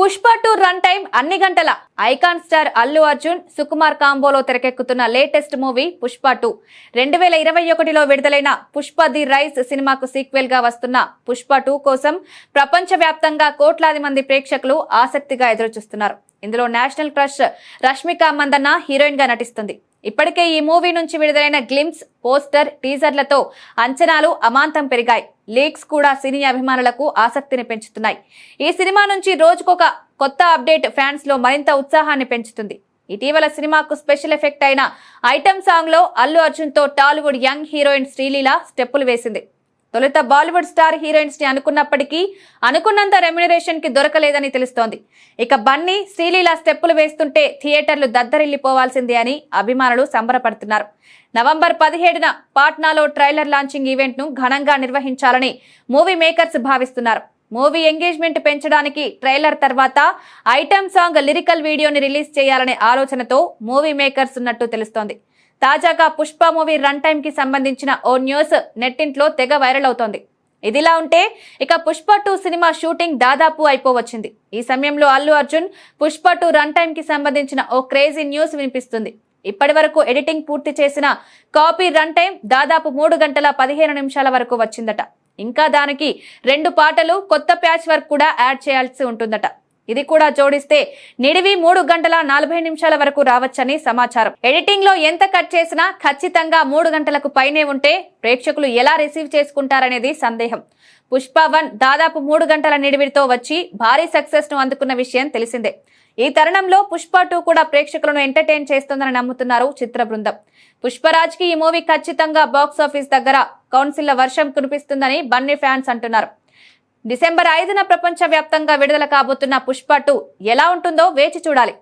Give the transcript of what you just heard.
Pushpa two run time అన్ని గంటల. Icon star Allu Arjun Sukumar కాంబోలో తెరకెక్కుతున్న లేటెస్ట్ మూవీ పుష్ప టూ. రెండు వేల ఇరవై ఒకటిలో విడుదలైన పుష్ప ది రైస్ సినిమాకు సీక్వెల్గా వస్తున్న పుష్ప టూ కోసం ప్రపంచవ్యాప్తంగా కోట్లాది మంది ప్రేక్షకులు ఆసక్తిగా ఎదురుచూస్తున్నారు. ఇందులో నేషనల్ క్రష్ రష్మిక మందన్న హీరోయిన్గా నటిస్తుంది. ఇప్పటికే ఈ మూవీ నుంచి విడుదలైన గ్లిమ్స్ పోస్టర్ టీజర్లతో అంచనాలు అమాంతం పెరిగాయి. లీక్స్ కూడా సినీ అభిమానులకు ఆసక్తిని పెంచుతున్నాయి. ఈ సినిమా నుంచి రోజుకొక కొత్త అప్డేట్ ఫ్యాన్స్లో మరింత ఉత్సాహాన్ని పెంచుతుంది. ఇటీవల సినిమాకు స్పెషల్ ఎఫెక్ట్ అయిన ఐటమ్ సాంగ్లో అల్లు అర్జున్తో టాలీవుడ్ యంగ్ హీరోయిన్ శ్రీలీల స్టెప్పులు వేసింది. తొలుత బాలీవుడ్ స్టార్ హీరోయిన్స్ని అనుకున్నప్పటికీ అనుకున్నంత రెమ్యునరేషన్కి దొరకలేదని తెలుస్తోంది. ఇక బన్నీ శ్రీలీల స్టెప్పులు వేస్తుంటే థియేటర్లు దద్దరిల్లిపోవాల్సిందే అని అభిమానులు సంబరపడుతున్నారు. నవంబర్ పదిహేడున పాట్నాలో ట్రైలర్ లాంచింగ్ ఈవెంట్ను ఘనంగా నిర్వహించాలని మూవీ మేకర్స్ భావిస్తున్నారు. మూవీ ఎంగేజ్మెంట్ పెంచడానికి ట్రైలర్ తర్వాత ఐటమ్ సాంగ్ లిరికల్ వీడియోని రిలీజ్ చేయాలనే ఆలోచనతో మూవీ మేకర్స్ ఉన్నట్టు తెలుస్తోంది. తాజాగా పుష్ప మూవీ రన్ టైమ్కి సంబంధించిన ఓ న్యూస్ నెట్టింట్లో తెగ వైరల్ అవుతోంది. ఇదిలా ఉంటే ఇక పుష్ప టూ సినిమా షూటింగ్ దాదాపు అయిపోవచ్చింది. ఈ సమయంలో అల్లు అర్జున్ పుష్ప టూ రన్ టైమ్కి సంబంధించిన ఓ క్రేజీ న్యూస్ వినిపిస్తుంది. ఇప్పటి వరకు ఎడిటింగ్ పూర్తి చేసిన కాపీ రన్ టైం దాదాపు మూడు గంటల పదిహేను నిమిషాల వరకు వచ్చిందట. ఇంకా దానికి రెండు పాటలు కొత్త ప్యాచ్ వర్క్ కూడా యాడ్ చేయాల్సి ఉంటుందట. ఇది కూడా జోడిస్తే నిడివి మూడు గంటల నలభై నిమిషాల వరకు రావచ్చని సమాచారం. ఎడిటింగ్లో ఎంత కట్ చేసినా ఖచ్చితంగా మూడు గంటలకు పైనే ఉంటే ప్రేక్షకులు ఎలా రిసీవ్ చేసుకుంటారనేది సందేహం. పుష్ప వన్ దాదాపు మూడు గంటల నిడివితో వచ్చి భారీ సక్సెస్ను అందుకున్న విషయం తెలిసిందే. ఈ తరుణంలో పుష్ప టూ కూడా ప్రేక్షకులను ఎంటర్టైన్ చేస్తుందని నమ్ముతున్నారు చిత్ర బృందం. పుష్పరాజ్కి ఈ మూవీ ఖచ్చితంగా బాక్స్ ఆఫీస్ దగ్గర కౌన్సిల్ల వర్షం కురిపిస్తుందని బన్నీ ఫ్యాన్స్ అంటున్నారు. డిసెంబర్ ఐదున ప్రపంచ వ్యాప్తంగా విడుదల కాబోతున్న పుష్ప టూ ఎలా ఉంటుందో వేచి చూడాలి.